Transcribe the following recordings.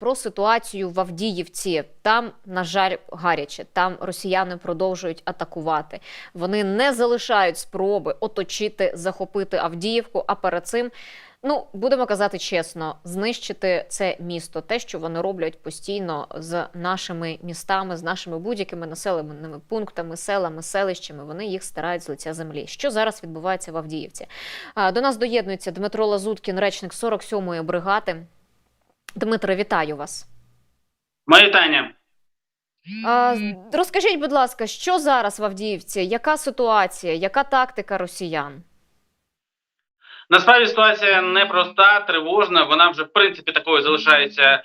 Про ситуацію в Авдіївці там, на жаль, гаряче. Там росіяни продовжують атакувати. Вони не залишають спроби оточити, захопити Авдіївку. А перед цим, ну будемо казати чесно, знищити це місто. Те, що вони роблять постійно з нашими містами, з нашими будь-якими населеними пунктами, селами, селищами. Вони їх старають з лиця землі. Що зараз відбувається в Авдіївці? До нас доєднується Дмитро Лазуткін, речник 47-ї бригади. Дмитро, вітаю вас. Моє вітання. А, розкажіть, будь ласка, що зараз в Авдіївці? Яка ситуація, яка тактика росіян? Насправді ситуація непроста, тривожна. Вона вже в принципі такою залишається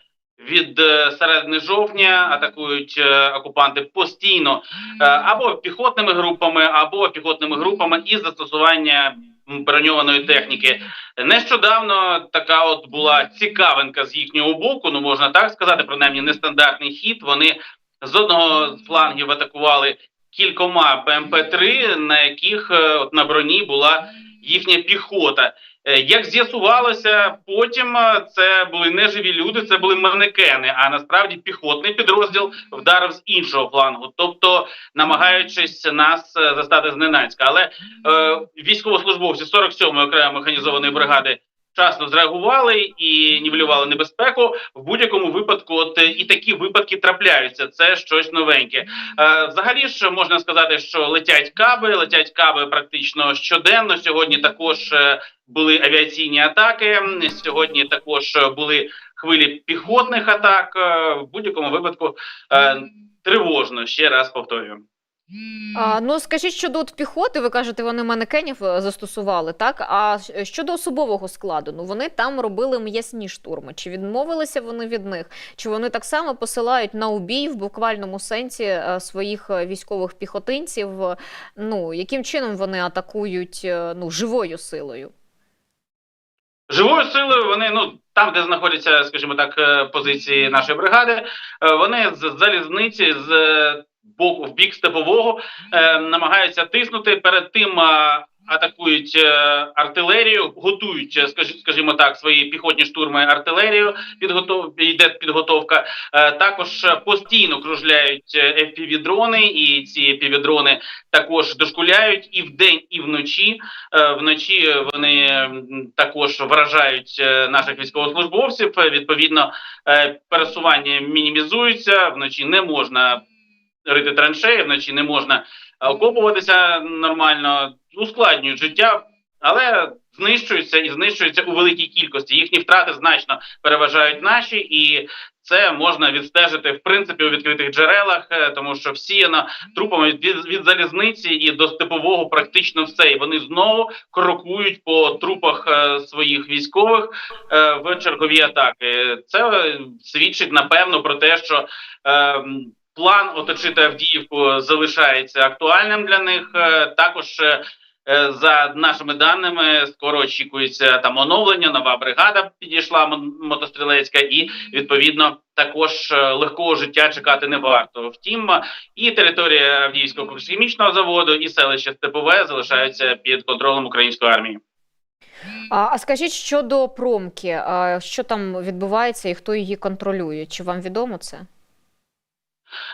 від е, середини жовтня. Атакують е, окупанти постійно е, або піхотними групами, або піхотними групами із застосування броньованої техніки. Нещодавно така от була цікавинка з їхнього боку. Ну можна так сказати, принаймні нестандартний хід. Вони з одного з флангів атакували кількома БМП-3, на яких от на броні була їхня піхота. Е, Як з'ясувалося, потім е, це були не живі люди, це були манекени. А насправді піхотний підрозділ вдарив з іншого флангу, тобто намагаючись нас е, застати зненацька. Але е, військовослужбовці 47-ї окремої механізованої бригади вчасно зреагували і нівелювали небезпеку. В будь-якому випадку, от е, і такі випадки трапляються. Це щось новеньке. Е, взагалі ж можна сказати, що летять каби, летять каби практично щоденно. Сьогодні також е, були авіаційні атаки. Сьогодні також е, були хвилі піхотних атак. В будь-якому випадку е, тривожно. Ще раз повторюю. А, ну скажіть щодо от піхоти, ви кажете, вони манекенів е, застосували, так? А щодо особового складу, ну вони там робили м'ясні штурми. Чи відмовилися вони від них? Чи вони так само посилають на убій в буквальному сенсі е, своїх е, військових піхотинців? Ну яким чином вони атакують ну живою силою? Живою силою вони ну там, де знаходяться, скажімо так, позиції нашої бригади, вони з залізниці з боку в бік степового е, намагаються тиснути. Перед тим е, атакують е, артилерію, готують, е, скажі- скажімо так, свої піхотні штурми артилерію. Підготов йде підготовка. Е, також е, постійно кружляють fpv дрони і ці fpv дрони також дошкуляють і вдень, і вночі. Е, Вночі вони також вражають е, наших військовослужбовців. Е, Відповідно, е, пересування мінімізується. Вночі не можна рити траншеї, вночі не можна окопуватися нормально, ускладнюють життя, але знищуються і знищуються у великій кількості. Їхні втрати значно переважають наші, і це можна відстежити в принципі у відкритих джерелах, е, тому що всіяно трупами від, від залізниці і до степового практично все. І вони знову крокують по трупах е, своїх військових е, в чергові атаки. Це свідчить напевно про те, що е, план оточити Авдіївку залишається актуальним для них. Е, також е, е, за нашими даними, скоро очікується там оновлення. Нова бригада підійшла мотострілецька, і відповідно також легкого життя чекати не варто. Втім, і територія Авдіївського хімічного заводу, і селище Степове залишаються під контролем української армії. А, а скажіть щодо промки, що там відбувається і хто її контролює? Чи вам відомо це?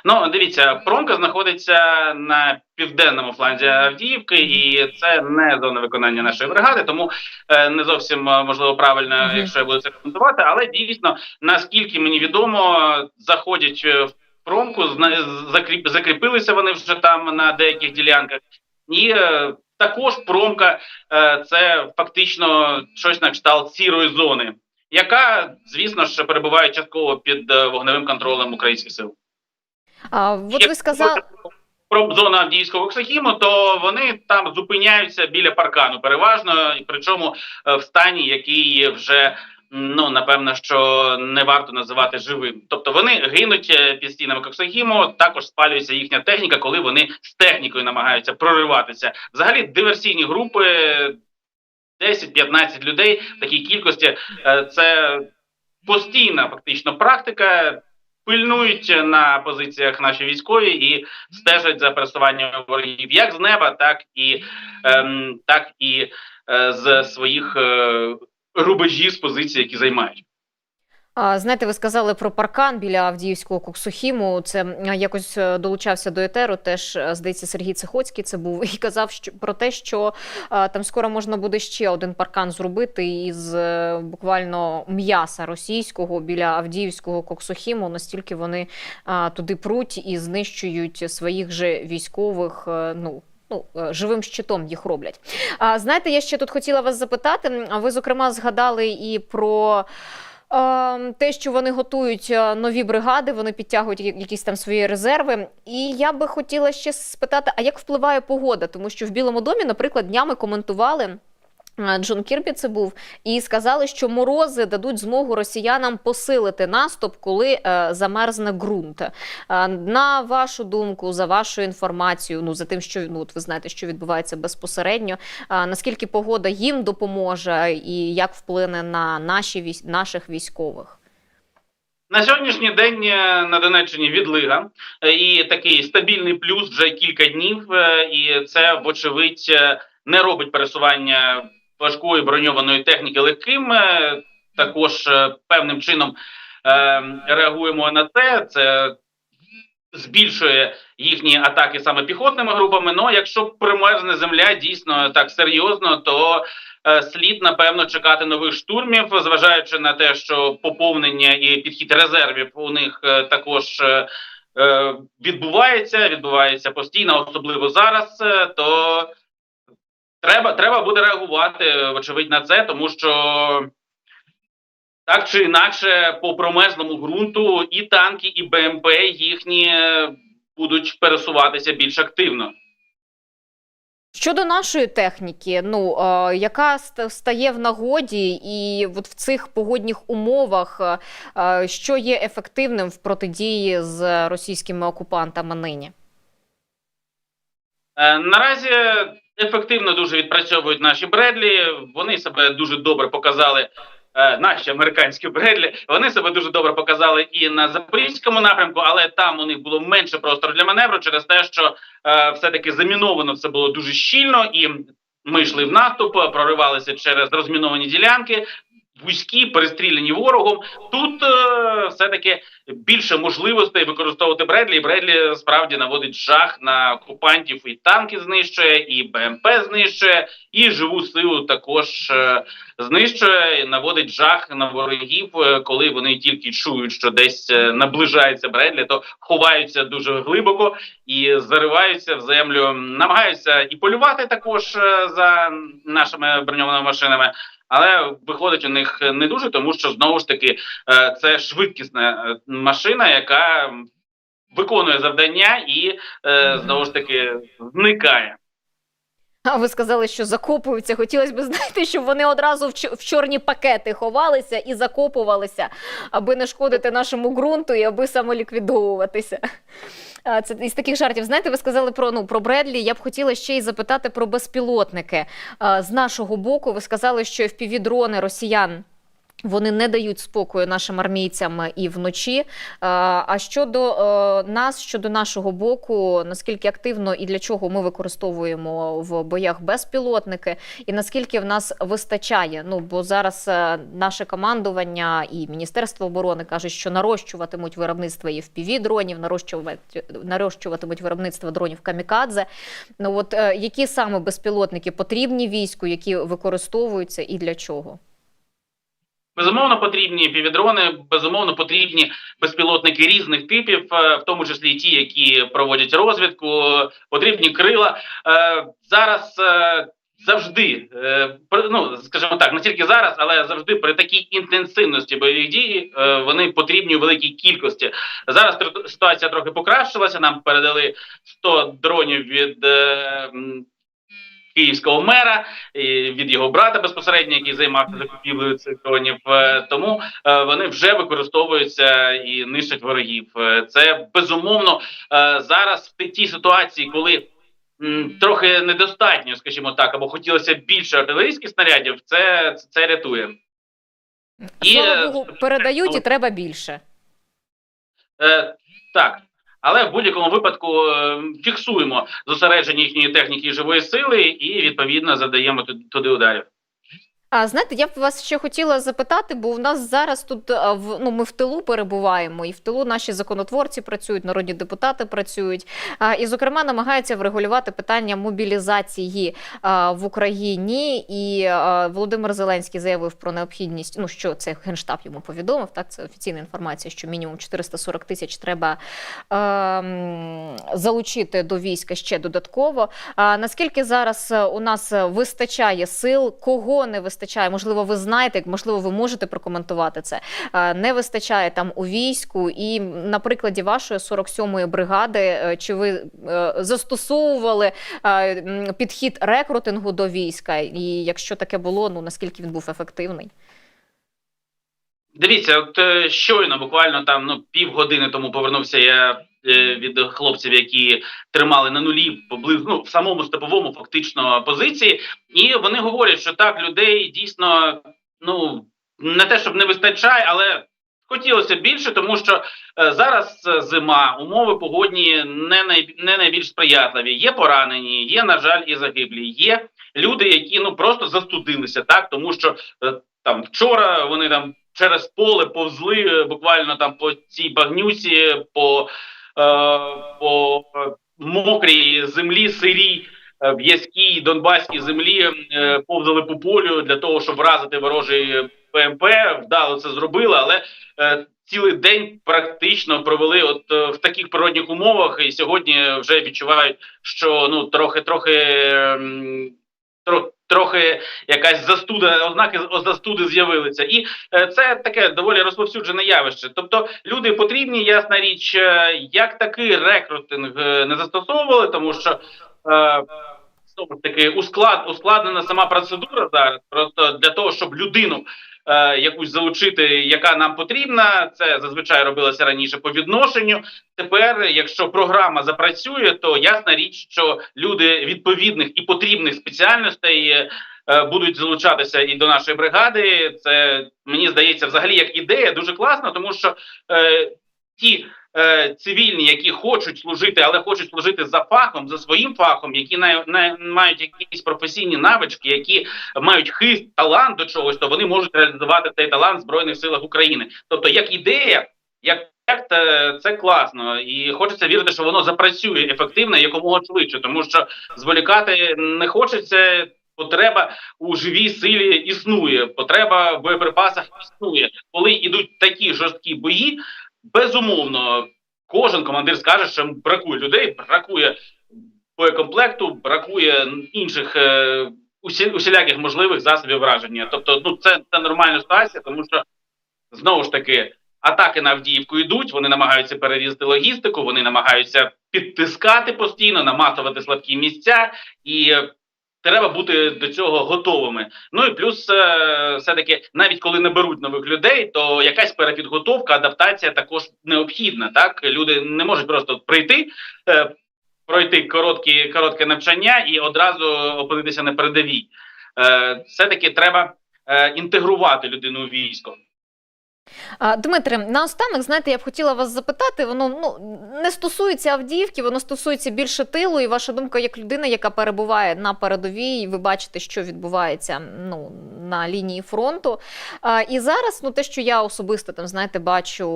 Ну, дивіться, промка знаходиться на південному фланзі Авдіївки, і це не зона виконання нашої бригади, тому е, не зовсім е, можливо правильно, якщо я буду це коментувати. Але дійсно, наскільки мені відомо, заходять е, в промку, закріп, закріпилися вони вже там на деяких ділянках, і також промка це фактично щось на кшталт сірої зони, яка, звісно ж, перебуває частково під вогневим контролем українських сил. А, от ви сказали. про зону Авдіївського Оксахіму, то вони там зупиняються біля паркану, переважно, і причому е, в стані, який вже ну напевно, що не варто називати живим. Тобто вони гинуть е, під стінами Коксахіму, також спалюється їхня техніка, коли вони з технікою намагаються прориватися. Взагалі диверсійні групи. 10-15 людей в такій кількості е, це постійна фактично практика. Пильнують на позиціях наші військові і стежать за пересуванням ворогів як з неба, так і ем, так і е, з своїх е, рубежів з позицій, які займають. А, Знаєте, ви сказали про паркан біля Авдіївського Коксохіму. Це якось е, долучався до етеру. Теж е, здається, Сергій Цихоцький це був і казав що про те, що е, там скоро можна буде ще один паркан зробити із буквально м'яса російського біля Авдіївського Коксохіму. Настільки вони туди пруть і знищують своїх же військових. Ну Ну, живим щитом їх роблять. А знаєте, я ще тут хотіла вас запитати. м, Ви зокрема згадали і про. Е, Те, що вони готують е, нові бригади, вони підтягують якісь там свої резерви. І я би хотіла ще спитати, а як впливає погода? Тому що в Білому домі, наприклад, днями коментували. Е, Джон Кірбі це був, і сказали, що морози дадуть змогу росіянам посилити наступ, коли е, замерзне ґрунт. Е, на вашу думку, за вашу інформацію, ну за тим, що ну от ви знаєте, що відбувається безпосередньо. е, наскільки погода їм допоможе, і як вплине на наші військ, наших військових? На сьогоднішній день е, на Донеччині відлига е, і такий стабільний плюс вже кілька днів, і це вочевидь не робить пересування важкої броньованої техніки легким. Е, Також е, певним чином е, реагуємо на це. Це збільшує їхні атаки саме піхотними групами. Ну якщо примерзне земля дійсно так серйозно, то е, слід напевно чекати нових штурмів, зважаючи на те, що поповнення і підхід резервів у них е, також. е, е, Відбувається, відбувається постійно, особливо зараз. То треба, треба буде реагувати, вочевидь, на це, тому що так чи інакше, по промерзлому ґрунту і танки, і БМП їхні е, будуть пересуватися більш активно. Щодо нашої техніки, ну е, яка стає в нагоді, і от в цих погодних умовах, е, що є ефективним в протидії з російськими окупантами нині? Е, Наразі ефективно дуже відпрацьовують наші Бредлі. Вони себе дуже добре показали. е, Наші американські Бредлі вони себе дуже добре показали і на запорізькому напрямку, але там у них було менше простору для маневру через те, що е, все-таки заміновано все було дуже щільно, і ми йшли в наступ, проривалися через розміновані ділянки, вузькі, перестріляні ворогом. Тут е, все-таки більше можливостей використовувати Бредлі. І Бредлі справді наводить жах на окупантів. І танки знищує, і БМП знищує, і живу силу також е, знищує. і Наводить жах на ворогів, е, коли вони тільки чують, що десь е, наближається Бредлі, то ховаються дуже глибоко і зариваються в землю. Намагаються і полювати також е, за нашими броньованими машинами. Але виходить у них не дуже, тому що знову ж таки е, це швидкісна е, машина, яка виконує завдання і е, знову ж таки зникає. А ви сказали, що закопуються. Хотілося б знати, щоб вони одразу в, чо- в чорні пакети ховалися і закопувалися, аби не шкодити нашому ґрунту і аби самоліквідовуватися. Це із таких жартів. Знаєте, ви сказали про ну про Бредлі. Я б хотіла ще й запитати про безпілотники. З нашого боку, ви сказали, що в дрони росіян. Вони не дають спокою нашим армійцям і вночі. Е, А щодо е, нас, щодо нашого боку, наскільки активно і для чого ми використовуємо в боях безпілотники, і наскільки в нас вистачає? Ну бо зараз е, наше командування і Міністерство оборони кажуть, що нарощуватимуть виробництво і fpv дронів, нарощувати нарощуватимуть виробництво дронів камікадзе. Ну от які саме безпілотники потрібні війську, які використовуються і для чого? Безумовно, потрібні півдрони, безумовно, потрібні безпілотники різних типів, е, в тому числі ті, які проводять розвідку, потрібні крила. Е, Зараз е, завжди, ну скажімо так, не тільки зараз, але завжди при такій інтенсивності бойових дій вони потрібні у великій кількості. Зараз ситуація трохи покращилася. Нам передали 100 дронів від. Київського мера і від його брата безпосередньо, який займався закупівлею цих дронів. Е, Тому е, вони вже використовуються і нищать ворогів. Е, Це безумовно зараз в тій ситуації, коли трохи недостатньо, скажімо так, або хотілося більше артилерійських снарядів. Це це, це рятує. І, Слава е, Богу, передають і треба більше. Е, так. Але в будь-якому випадку е, фіксуємо зосередження їхньої техніки і живої сили, і відповідно задаємо туди, туди ударів. А знаєте, я б вас ще хотіла запитати, бо в нас зараз тут в ну ми в тилу перебуваємо, і в тилу наші законотворці працюють, народні депутати працюють, і зокрема намагаються врегулювати питання мобілізації в Україні. І Володимир Зеленський заявив про необхідність. Ну що це генштаб йому повідомив. Так, це офіційна інформація, що мінімум 440 тисяч треба ем, залучити до війська ще додатково. А наскільки зараз е, у нас е, вистачає сил, кого не вистачає? Можливо, ви знаєте, можливо, ви можете прокоментувати це. Е, Не вистачає там у війську, і на прикладі вашої 47-ї бригади, е, чи ви е, застосовували підхід рекрутингу до війська? І якщо таке було, ну наскільки він був ефективний? Дивіться, от щойно, буквально там ну півгодини тому повернувся я від хлопців, які тримали на нулі поблизу ну, в самому степовому фактично позиції, і вони говорять, що так людей дійсно ну не те, щоб не вистачає, але хотілося більше, тому що е, зараз е, зима, умови погодні не най, не найбільш сприятливі. Є поранені, є на жаль, і загиблі. Є люди, які ну просто застудилися, так тому що е, там вчора вони там через поле повзли е, буквально там по цій багнюці, по, е, по е, мокрій землі, сирій, е, в'язкій донбаській землі, е, повзали по полю для того, щоб вразити ворожий ПМП. Вдало це зробили, але цілий день практично провели от в таких природних умовах, і сьогодні вже відчувають, що ну трохи, трохи. ем, тро- Трохи якась застуда, ознаки застуди з'явилися, і е, це таке доволі розповсюджене явище. Тобто люди потрібні, ясна річ, е, як такий рекрутинг е, не застосовували, тому що знову ж таки усклад, ускладнена сама процедура зараз. Просто для того, щоб людину е, якусь залучити, яка нам потрібна, це зазвичай робилося раніше по відношенню. Тепер, якщо програма запрацює, то ясна річ, що люди відповідних і потрібних спеціальностей. е, Будуть залучатися і до нашої бригади. Це мені здається, взагалі як ідея дуже класна, тому що е, ті е, цивільні, які хочуть служити, але хочуть служити за фахом, за своїм фахом, які на, на, мають якісь професійні навички, які мають хист, талант до чогось, то вони можуть реалізувати цей талант в збройних силах України. Тобто, як ідея, як це, це класно, і хочеться вірити, що воно запрацює ефективно якомога швидше, тому що зволікати не хочеться. Потреба у живій силі існує, потреба в боєприпасах існує. Коли йдуть такі жорсткі бої, безумовно, кожен командир скаже, що бракує людей, бракує боєкомплекту, бракує інших е, усі, усіляких можливих засобів враження. Тобто, ну це, це нормальна ситуація, тому що знову ж таки атаки на Авдіївку йдуть. Вони намагаються перерізати логістику, вони намагаються підтискати постійно, наматувати слабкі місця і. Треба бути до цього готовими. Ну і плюс, е, все-таки, навіть коли не беруть нових людей, то якась перепідготовка, адаптація також необхідна. Так люди не можуть просто прийти, е, пройти короткі, коротке навчання і одразу опинитися на передовій. Е, все-таки треба е, інтегрувати людину у військо. Дмитре, наостанок, знаєте, я б хотіла вас запитати. Воно ну не стосується Авдіївки, воно стосується більше тилу. І ваша думка, як людина, яка перебуває на передовій, і ви бачите, що відбувається ну на лінії фронту. А, і зараз, ну те, що я особисто там знаєте, бачу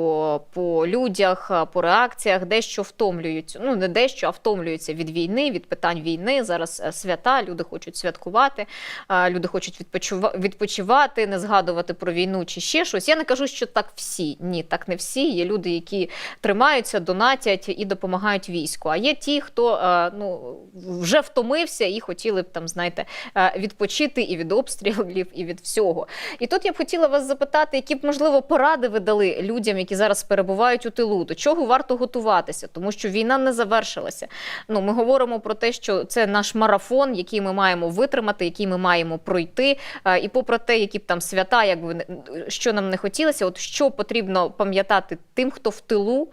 по людях, по реакціях, дещо втомлюються. Ну не дещо, а втомлюються від війни, від питань війни. Зараз е, свята, люди хочуть святкувати, люди хочуть відпочива- відпочивати, не згадувати про війну чи ще щось. Я не кажу, що так всі. Ні, так не всі. Є люди, які тримаються, донатять і допомагають війську. А є ті, хто е, ну вже втомився і хотіли б там, знаєте, е, відпочити і від обстрілів, і від всього. І тут я б хотіла вас запитати, які б можливо поради ви дали людям, які зараз перебувають у тилу, до чого варто готуватися, тому що війна не завершилася. Ну, ми говоримо про те, що це наш марафон, який ми маємо витримати, який ми маємо пройти. Е, І попри те, які б там свята, як би не- що нам не хотілося, от що потрібно пам'ятати тим, хто в тилу.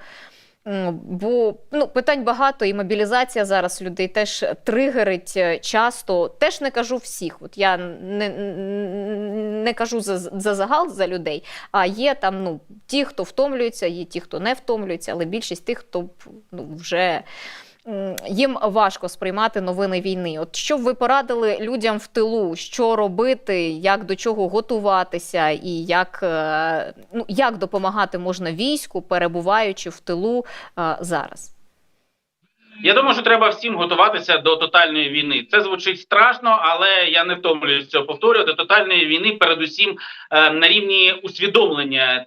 Бо ну, питань багато, і мобілізація зараз людей теж тригерить е, часто. Теж не кажу всіх. От я не, не кажу за, за загал за людей, а є там ну, ті, хто втомлюється, є ті, хто не втомлюється, але більшість тих, хто ну, вже їм важко сприймати новини війни. От що б ви порадили людям в тилу, що робити, як до чого готуватися, і як, е, ну, як допомагати можна війську, перебуваючи в тилу е, зараз? Я думаю, що треба всім готуватися до тотальної війни. Це звучить страшно, але я не втомлююсь цього повторювати. Тотальної війни, передусім е, на рівні усвідомлення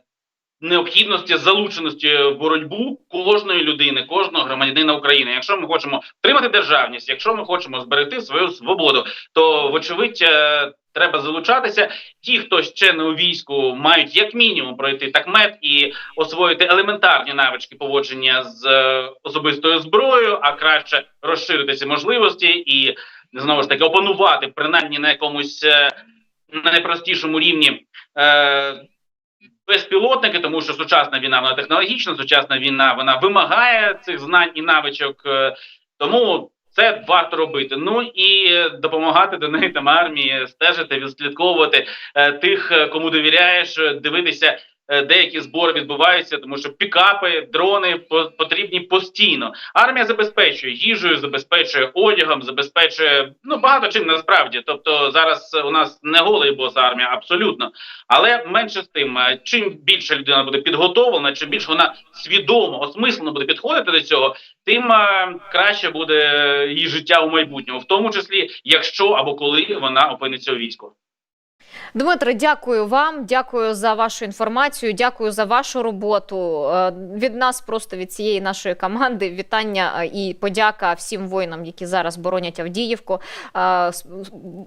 необхідності залученості в боротьбу кожної людини, кожного громадянина України. Якщо ми хочемо втримати державність, якщо ми хочемо зберегти свою свободу, то вочевидь. е, Треба залучатися. Ті, хто ще не у війську, мають як мінімум пройти такмет і освоїти елементарні навички поводження з е, особистою зброєю, а краще розширити ці можливості і знову ж таки опанувати принаймні на якомусь е, найпростішому рівні. Безпілотники, тому що сучасна війна вона технологічна, сучасна війна вона вимагає цих знань і навичок, е, тому це варто робити. Ну і е, допомагати до неї там армії, стежити, відслідковувати е, тих, кому довіряєш, дивитися. Е, Деякі збори відбуваються, тому що пікапи, дрони по- потрібні постійно. Армія забезпечує їжею, забезпечує одягом, забезпечує ну багато чим насправді. Тобто зараз у нас не голий бос армія, абсолютно. Але менше з тим, е, чим більше людина буде підготовлена, чим більше вона свідомо, осмислено буде підходити до цього, тим е, краще буде її життя у майбутньому, в тому числі, якщо або коли вона опиниться у війську. Дмитре, дякую вам. Дякую за вашу інформацію. Дякую за вашу роботу. Е, Від нас, просто від цієї нашої команди, вітання е, і подяка всім воїнам, які зараз боронять Авдіївку. Е,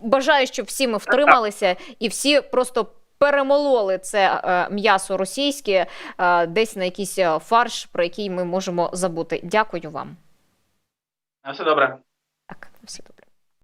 Бажаю, щоб всі ми втрималися і всі просто. Перемололи це е, м'ясо російське е, десь на якийсь фарш, про який ми можемо забути. Дякую вам. На все добре. Так, всі добре.